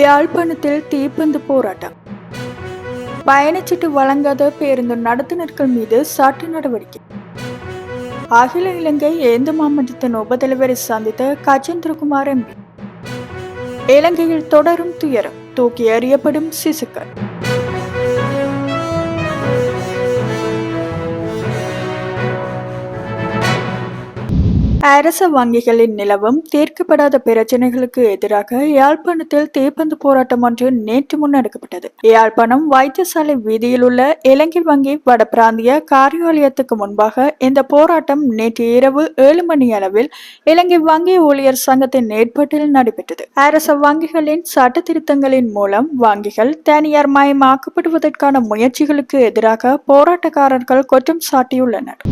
யாழ்ப்பாணத்தில் தீப்பந்து போராட்டம். பயணச்சீட்டு வழங்காத பேருந்து நடத்துனர்கள் மீது சாட்டு நடவடிக்கை. அகில இலங்கை ஏந்து மாமன்றத்தின் உபதலைவரை சந்தித்த கஜேந்திரகுமார் எம்பி இலங்கையில் தொடரும் துயரம் தூக்கி எறியப்படும் சிசுக்கள். அரச வங்கிகளின் நிலவும் தீர்க்கப்படாத பிரச்சனைகளுக்கு எதிராக யாழ்ப்பாணத்தில் தீப்பந்து போராட்டம் ஒன்று நேற்று முன்னெடுக்கப்பட்டது யாழ்ப்பாணம் வைத்தியசாலை வீதியில் உள்ள இலங்கை வங்கி வட பிராந்திய காரியாலயத்துக்கு முன்பாக இந்த போராட்டம் நேற்று இரவு ஏழு மணி அளவில் இலங்கை வங்கி ஊழியர் சங்கத்தின் ஏற்பாட்டில் நடைபெற்றது. அரச வங்கிகளின் சட்ட திருத்தங்களின் மூலம் வங்கிகள் தனியார் மயமாக்கப்படுவதற்கான முயற்சிகளுக்கு எதிராக போராட்டக்காரர்கள் குற்றம் சாட்டியுள்ளனர்.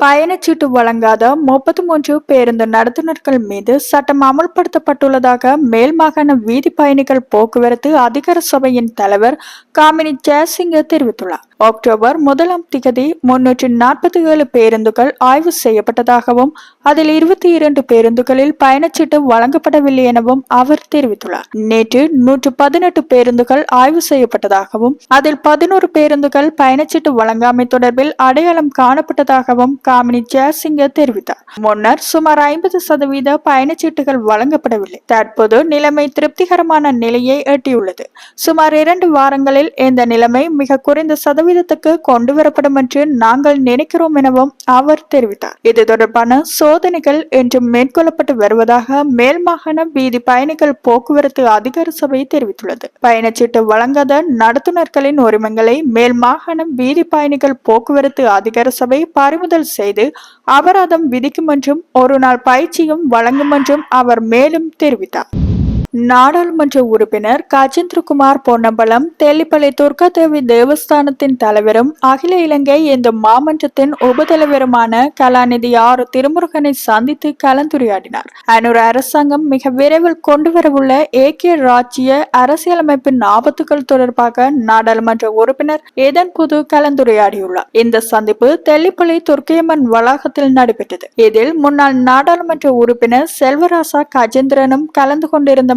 பயணச்சீட்டு வழங்காத முப்பத்தி மூன்று பேருந்து நடத்துனர்கள் மீது சட்டம் அமல்படுத்தப்பட்டுள்ளதாக மேல் மாகாண வீதி பயணிகள் போக்குவரத்து அதிகார சபையின் தலைவர் காமினி ஜெயசிங்க தெரிவித்துள்ளார். அக்டோபர் முதலாம் திகதி முன்னூற்றி நாற்பத்தி ஏழு பேருந்துகள் ஆய்வு செய்யப்பட்டதாகவும் அதில் இருபத்தி இரண்டு பேருந்துகளில் பயணச்சீட்டு வழங்கப்படவில்லை எனவும் அவர் தெரிவித்துள்ளார். நேற்று நூற்று பதினெட்டு பேருந்துகள் ஆய்வு செய்யப்பட்டதாகவும் அதில் பதினோரு பேருந்துகள் பயணச்சீட்டு வழங்காமை தொடர்பில் அடையாளம் காணப்பட்டதாகவும் காமினி ஜெயசிங்க தெரிவித்தார். முன்னர் சுமார் ஐம்பது சதவீத பயணச்சீட்டுகள் வழங்கப்படவில்லை. தற்போது நிலைமை திருப்திகரமான நிலையை எட்டியுள்ளது. சுமார் இரண்டு வாரங்களில் இந்த நிலைமை மிக குறைந்த சதவீதத்துக்கு கொண்டு வரப்படும் என்று நாங்கள் நினைக்கிறோம் எனவும் அவர் தெரிவித்தார். இது தொடர்பான சோதனைகள் என்று மேற்கொள்ளப்பட்டு வருவதாக மேல் மாகாண வீதி பயணிகள் போக்குவரத்து அதிகார சபை தெரிவித்துள்ளது. பயணச்சீட்டு வழங்காத நடத்துனர்களின் உரிமங்களை மேல் மாகாண வீதி பயணிகள் போக்குவரத்து அதிகார சபை பறிமுதல் செய்து அபராதம் விதிக்கும் என்றும் ஒரு நாள் பயிற்சியும் வழங்கும் என்றும் அவர் மேலும் தெரிவித்தார். நாடாளுமன்ற உறுப்பினர் கஜேந்திரகுமார் பொன்னம்பலம் தெல்லிப்பளை துர்காதேவி தேவஸ்தானத்தின் தலைவரும் அகில இலங்கை இந்த மாமன்றத்தின் உபதலைவருமான கலாநிதி ஆறு திருமுருகனை சந்தித்து கலந்துரையாடினார். அனூர் அரசாங்கம் மிக விரைவில் கொண்டுவரவுள்ள ஏக்கிய ராஜ்ய அரசியலமைப்பின் ஆபத்துகள் தொடர்பாக நாடாளுமன்ற உறுப்பினர் இதன் போது கலந்துரையாடியுள்ளார். இந்த சந்திப்பு தெல்லிப்பளை துர்க்கையம்மன் வளாகத்தில் நடைபெற்றது. இதில் முன்னாள் நாடாளுமன்ற உறுப்பினர் செல்வராசா கஜேந்திரனும் கலந்து கொண்டிருந்த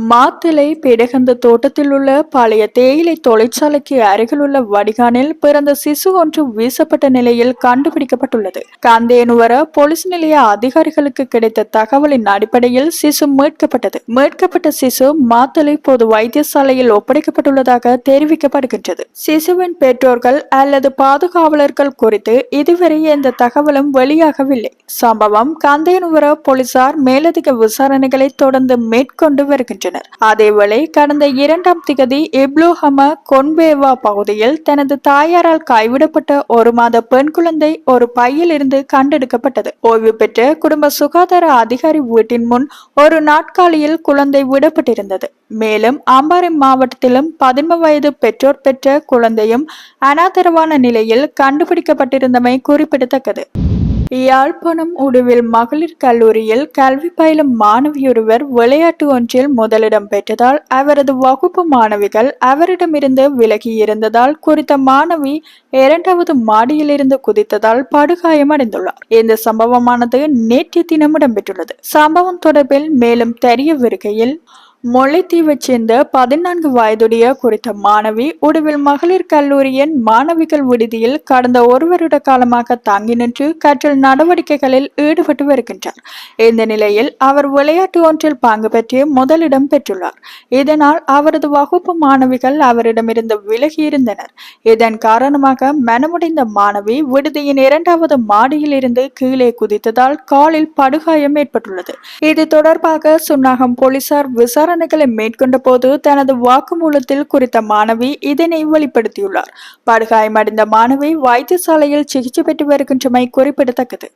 மாத்திலை பிடகந்த தோட்டத்தில் உள்ள பழைய தேயிலை தொழிற்சாலைக்கு அருகில் உள்ள வடிகானில் பிறந்த சிசு ஒன்று வீசப்பட்ட நிலையில் கண்டுபிடிக்கப்பட்டுள்ளது. காந்தேனுவர போலீஸ் நிலைய அதிகாரிகளுக்கு கிடைத்த தகவலின் அடிப்படையில் சிசு மீட்கப்பட்டது. மீட்கப்பட்ட சிசு மாத்தலை பொது வைத்தியசாலையில் ஒப்படைக்கப்பட்டுள்ளதாக தெரிவிக்கப்படுகின்றது. சிசுவின் பெற்றோர்கள் அல்லது பாதுகாவலர்கள் குறித்து இதுவரை எந்த தகவலும் வெளியாகவில்லை. சம்பவம் காந்தேனுவர போலீசார் மேலதிக விசாரணைகளை தொடர்ந்து மேற்கொண்டு வருகின்றனர். வருகின்றனர் அதேவேளை கடந்த இரண்டாம் திகதி இப்ளோஹம கொன்பேவா பகுதியில் தனது தாயாரால் கைவிடப்பட்ட ஒரு மாத பெண் குழந்தை ஒரு பையில் இருந்து கண்டெடுக்கப்பட்டது. ஓய்வு பெற்ற குடும்ப சுகாதார அதிகாரி வீட்டின் முன் ஒரு நாட்காலியில் குழந்தை விடப்பட்டிருந்தது. மேலும் அம்பாறை மாவட்டத்திலும் பதின்ம வயது பெற்றோர் பெற்ற குழந்தையும் அனாதரவான நிலையில் கண்டுபிடிக்கப்பட்டிருந்தமை குறிப்பிடத்தக்கது. யாழ்ப்பாணம் உடுவில் மகளிர் கல்லூரியில் கல்வி பயிலும் மாணவியொருவர் விளையாட்டு ஒன்றில் முதலிடம் பெற்றதால் அவரது வகுப்பு மாணவிகள் அவரிடமிருந்து விலகி இருந்ததால் குறித்த மாணவி இரண்டாவது மாடியிலிருந்து குதித்ததால் படுகாயமடைந்துள்ளார் இந்த சம்பவமானது நேற்று தினம் இடம்பெற்றுள்ளது. சம்பவம் தொடர்பில் மேலும் தெரியவிருக்கையில் முல்லைத்தீவைச் சேர்ந்த பதினான்கு வயதுடைய குறித்த மாணவி உடுவில் மகளிர் கல்லூரியின் மாணவிகள் விடுதியில் கடந்த ஒரு வருட காலமாக தாங்கி நின்று கற்றல் நடவடிக்கைகளில் ஈடுபட்டு வருகின்றார். இந்த நிலையில் அவர் விளையாட்டு ஒன்றில் பங்கு பெற்று முதலிடம் பெற்றுள்ளார். இதனால் அவரது வகுப்பு மாணவிகள் அவரிடமிருந்து விலகியிருந்தனர் இதன் காரணமாக மனமுடைந்த மாணவி விடுதியின் இரண்டாவது மாடியில் இருந்து கீழே குதித்ததால் காலில் படுகாயம் ஏற்பட்டுள்ளது. இது தொடர்பாக சுன்னாகம் போலீசார் விசாரணை விசாரணைகளை மேற்கொண்ட போது தனது வாக்குமூலத்தில் குறித்த மாணவி இதனை வெளிப்படுத்தியுள்ளார். படுகாயமடைந்த மாணவி வைத்தியசாலையில் சிகிச்சை பெற்று வருகின்றமை குறிப்பிடத்தக்கது.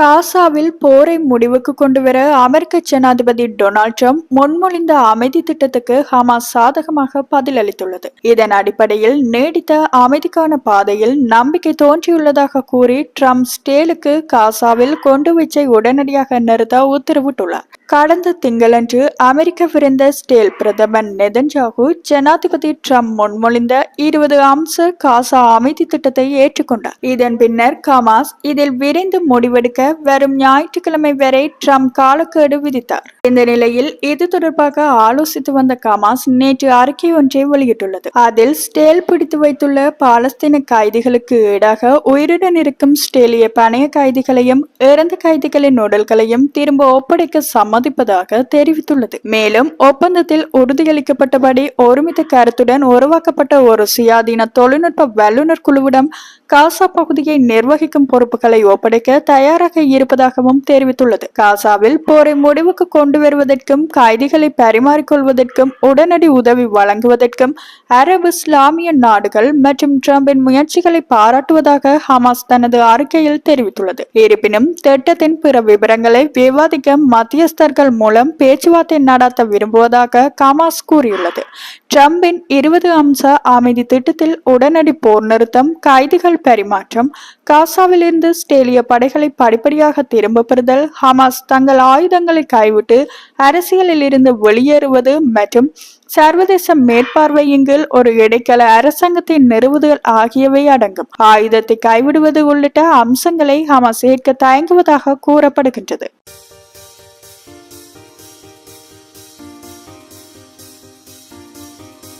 காசாவில் போரை முடிவுக்கு கொண்டுவர அமெரிக்க ஜனாதிபதி டொனால்ட் ட்ரம்ப் முன்மொழிந்த அமைதி திட்டத்துக்கு ஹமாஸ் சாதகமாக பதிலளித்துள்ளது. இதன் அடிப்படையில் நீடித்த அமைதிக்கான பாதையில் நம்பிக்கை தோன்றியுள்ளதாக கூறி ட்ரம்ப் ஸ்டேலுக்கு காசாவில் கொண்டு வீச்சை உடனடியாக நிறுத்த உத்தரவிட்டுள்ளார். கடந்த திங்களன்று அமெரிக்க விருந்த ஸ்டேல் பிரதமர் நெதன்ஜாகு ஜனாதிபதி ட்ரம்ப் முன்மொழிந்த இருபது அம்ச காசா அமைதி திட்டத்தை ஏற்றுக்கொண்டார். இதன் பின்னர் கமாஸ் இதில் விரைந்து முடிவெடுக்க வரும் ஞாயிற்றுக்கிழமை வரை ட்ரம்ப் காலக்கேடு விதித்தார். இந்த நிலையில் இது தொடர்பாக ஆலோசித்து வந்த கமாஸ் நேற்று அறிக்கை ஒன்றை வெளியிட்டுள்ளது. அதில் ஸ்டேல் பிடித்து வைத்துள்ள பாலஸ்தீன கைதிகளுக்கு ஈடாக உயிருடன் இருக்கும் ஸ்டேலிய பணைய கைதிகளையும் இறந்த கைதிகளின் உடல்களையும் திரும்ப ஒப்படைக்க சம்மதிப்பதாக தெரிவித்துள்ளது. மேலும் ஒப்பந்தத்தில் உறுதியளிக்கப்பட்டபடி ஒருமித்த கருத்துடன் உருவாக்கப்பட்ட ஒரு சுயாதீன தொழில்நுட்ப வல்லுநர் குழுவிடம் காசா பகுதியை நிர்வகிக்கும் பொறுப்புகளை ஒப்படைக்க தயாராக இருப்பதாகவும் தெரிவித்துள்ளது. காசாவில் போரை முடிவுக்கு கொண்டு கொண்டு வருவதற்கும் கைதிகளை பரிமாறிக்கொள்வதற்கும் உடனடி உதவி வழங்குவதற்கும் அரபு இஸ்லாமிய நாடுகள் மற்றும் டிரம்பின் முயற்சிகளை பாராட்டுவதாக ஹமாஸ் தனது அறிக்கையில் தெரிவித்துள்ளது. இருப்பினும் திட்டத்தின் பிற விவரங்களை விவாதிக்க மத்தியஸ்தர்கள் மூலம் பேச்சுவார்த்தை நடத்த விரும்புவதாக ஹமாஸ் கூறியுள்ளது. டிரம்பின் இருபது அம்ச அமைதி திட்டத்தில் உடனடி போர் நிறுத்தம் கைதிகள் பரிமாற்றம் காசாவிலிருந்து ஸ்டேலிய படைகளை படிப்படியாக திரும்ப பெறுதல் ஹமாஸ் தங்கள் ஆயுதங்களை கைவிட்டு அரசியலில் இருந்து வெளியேறுவது மற்றும் சர்வதேச மேற்பார்வையின் கீழ் ஒரு இடைக்கால அரசாங்கத்தை நிறுவுதல் ஆகியவை அடங்கும். ஆயுதத்தை கைவிடுவது உள்ளிட்ட அம்சங்களை ஹமாஸ் ஏற்க தயங்குவதாக கூறப்படுகின்றது.